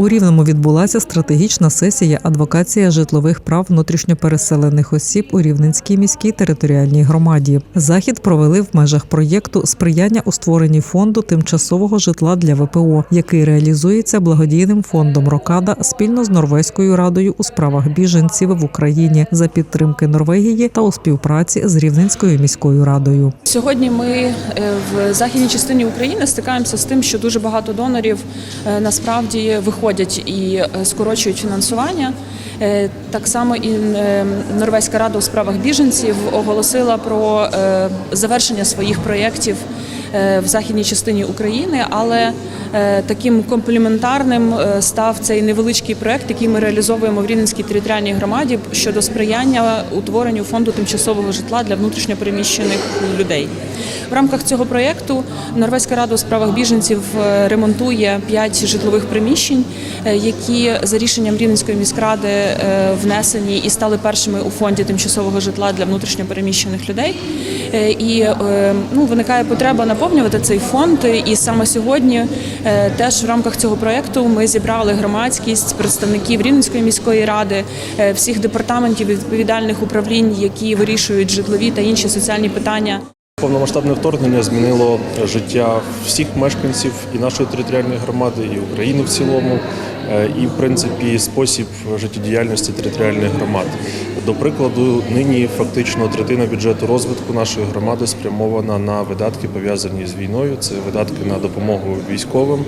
У Рівному відбулася стратегічна сесія адвокація житлових прав внутрішньопереселених осіб у Рівненській міській територіальній громаді. Захід провели в межах проєкту сприяння у створенні фонду тимчасового житла для ВПО, який реалізується благодійним фондом Рокада спільно з Норвезькою радою у справах біженців в Україні за підтримки Норвегії та у співпраці з Рівненською міською радою. Сьогодні ми е, в західній частині України стикаємося з тим, що дуже багато донорів е, насправді виходять і е, скорочують фінансування. Е, Так само і е, Норвезька рада у справах біженців оголосила про завершення своїх проєктів в західній частині України, але е, таким комплементарним е, став цей невеличкий проєкт, який ми реалізовуємо в Рівненській територіальній громаді щодо сприяння утворенню фонду тимчасового житла для внутрішньопереміщених людей. В рамках цього проєкту Норвезька рада у справах біженців е, ремонтує п'ять житлових приміщень, е, які за рішенням Рівненської міськради е, внесені і стали першими у фонді тимчасового житла для внутрішньопереміщених людей. Е, І е, ну, виникає потреба наповнювати цей фонд. І саме сьогодні е, теж в рамках цього проєкту ми зібрали громадськість, представників Рівненської міської ради, е, всіх департаментів відповідальних управлінь, які вирішують житлові та інші соціальні питання. Повномасштабне вторгнення змінило життя всіх мешканців і нашої територіальної громади, і України в цілому, і в принципі спосіб життєдіяльності територіальних громад. До прикладу, нині фактично третина бюджету розвитку нашої громади спрямована на видатки пов'язані з війною. Це видатки на допомогу військовим,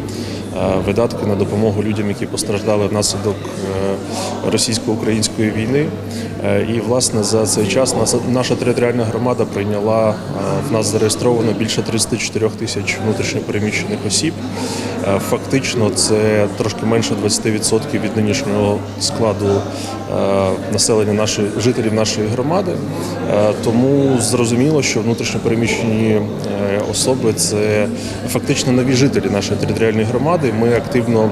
е, видатки на допомогу людям, які постраждали внаслідок е, російсько-української війни. Е, І власне за цей час наша територіальна громада прийняла е, в нас зареєстровано більше 34 тисяч внутрішньопереміщених осіб. Е, Фактично, це трошки менше 20% від нинішнього складу е, населення нашої жителів нашої громади. Е, Тому зрозуміло, що внутрішньопереміщені е, особи це фактично нові жителі нашої територіальної громади. Ми активно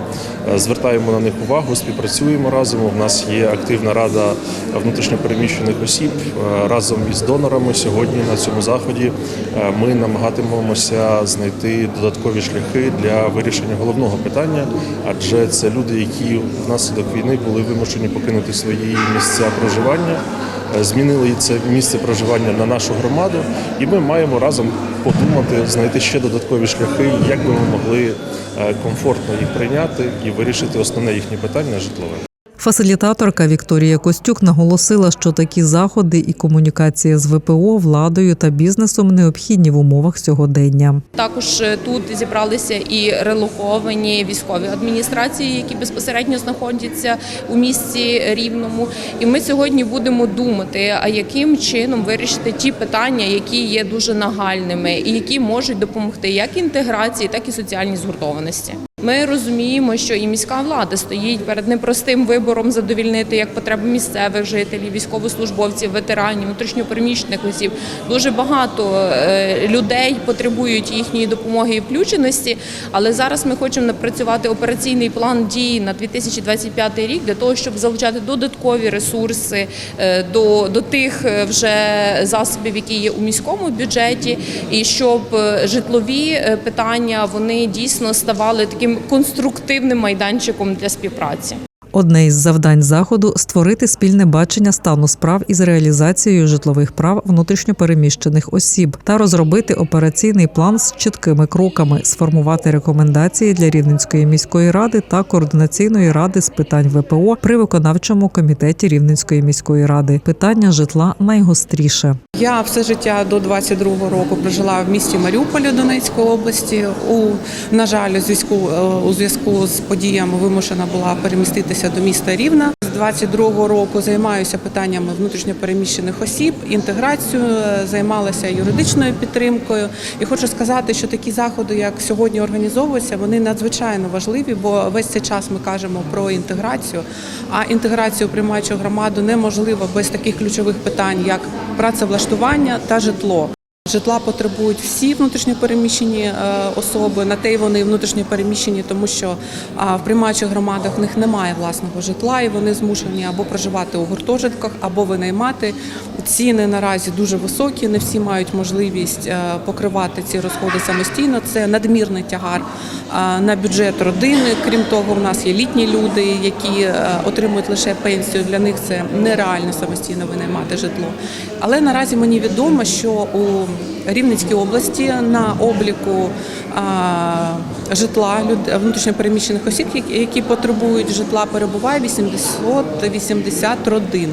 звертаємо на них увагу, співпрацюємо разом. У нас є активна рада внутрішньопереміщених осіб разом із донорами. Сьогодні на цьому заході ми намагатимемося знайти додаткові шляхи для вирішення головного питання, адже це люди, які внаслідок війни були вимушені покинути свої місця проживання. е, Змінили це місце проживання на нашу громаду, і ми маємо разом подумати, знайти ще додаткові шляхи, як би ми могли е, комфортно їх прийняти і вирішити основне їхнє питання житлове. Фасилітаторка Вікторія Костюк наголосила, що такі заходи і комунікація з ВПО, владою та бізнесом необхідні в умовах сьогодення. Також е, тут зібралися і релоковані військові адміністрації, які безпосередньо знаходяться у місті Рівному. І ми сьогодні будемо думати, а яким чином вирішити ті питання, які є дуже нагальними, і які можуть допомогти як інтеграції, так і соціальній згуртованості. Ми розуміємо, що і міська влада стоїть перед непростим вибором задовільнити як потреби місцевих жителів, військовослужбовців, ветеранів, внутрішньопереміщених осіб. Дуже багато е, людей потребують їхньої допомоги і включеності. Але зараз ми хочемо напрацювати операційний план дій на 2025 рік для того, щоб залучати додаткові ресурси е, до, до тих е, вже засобів, які є у міському бюджеті, і щоб житлові питання вони дійсно ставали таким конструктивним майданчиком для співпраці. Одне із завдань заходу створити спільне бачення стану справ із реалізацією житлових прав внутрішньопереміщених осіб та розробити операційний план з чіткими кроками, сформувати рекомендації для Рівненської міської ради та координаційної ради з питань ВПО при виконавчому комітеті Рівненської міської ради. Питання житла найгостріше. Я все життя до 22-го року прожила в місті Маріуполі Донецької області. У на жаль, у зв'язку е, у зв'язку з подіями вимушена була переміститися до міста Рівна. З 22-го року займаюся питаннями внутрішньопереміщених осіб, інтеграцією, е, займалася юридичною підтримкою. І хочу сказати, що такі заходи, як сьогодні організовуються, вони надзвичайно важливі, бо весь цей час ми кажемо про інтеграцію. А інтеграцію приймаючу громаду неможливо без таких ключових питань, як працевлаштування та житло. Житла потребують всі внутрішньопереміщені е, особи. На те й вони внутрішньопереміщені, тому що в приймаючих громадах в них немає власного житла, і вони змушені або проживати у гуртожитках, або винаймати. Ціни наразі дуже високі. Не всі мають можливість е, покривати ці розходи самостійно. Це надмірний тягар е, на бюджет родини. Крім того, в нас є літні люди, які отримують лише пенсію. Для них це нереально самостійно винаймати житло. Але наразі мені відомо, що у Рівненській області на обліку а, житла внутрішньопереміщених осіб, які потребують житла, перебуває 880 родин.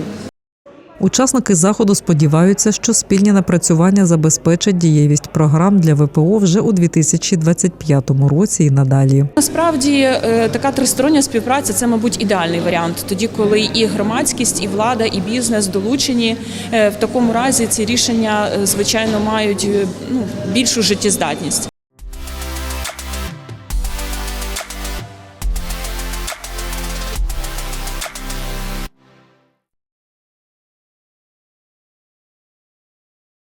Учасники заходу сподіваються, що спільні напрацювання забезпечать дієвість програм для ВПО вже у 2025 році і надалі. Насправді е, така тристороння співпраця це, мабуть, ідеальний варіант. Тоді, коли і громадськість, і влада, і бізнес долучені. Е, В такому разі ці рішення, е, звичайно, мають ну, більшу життєздатність.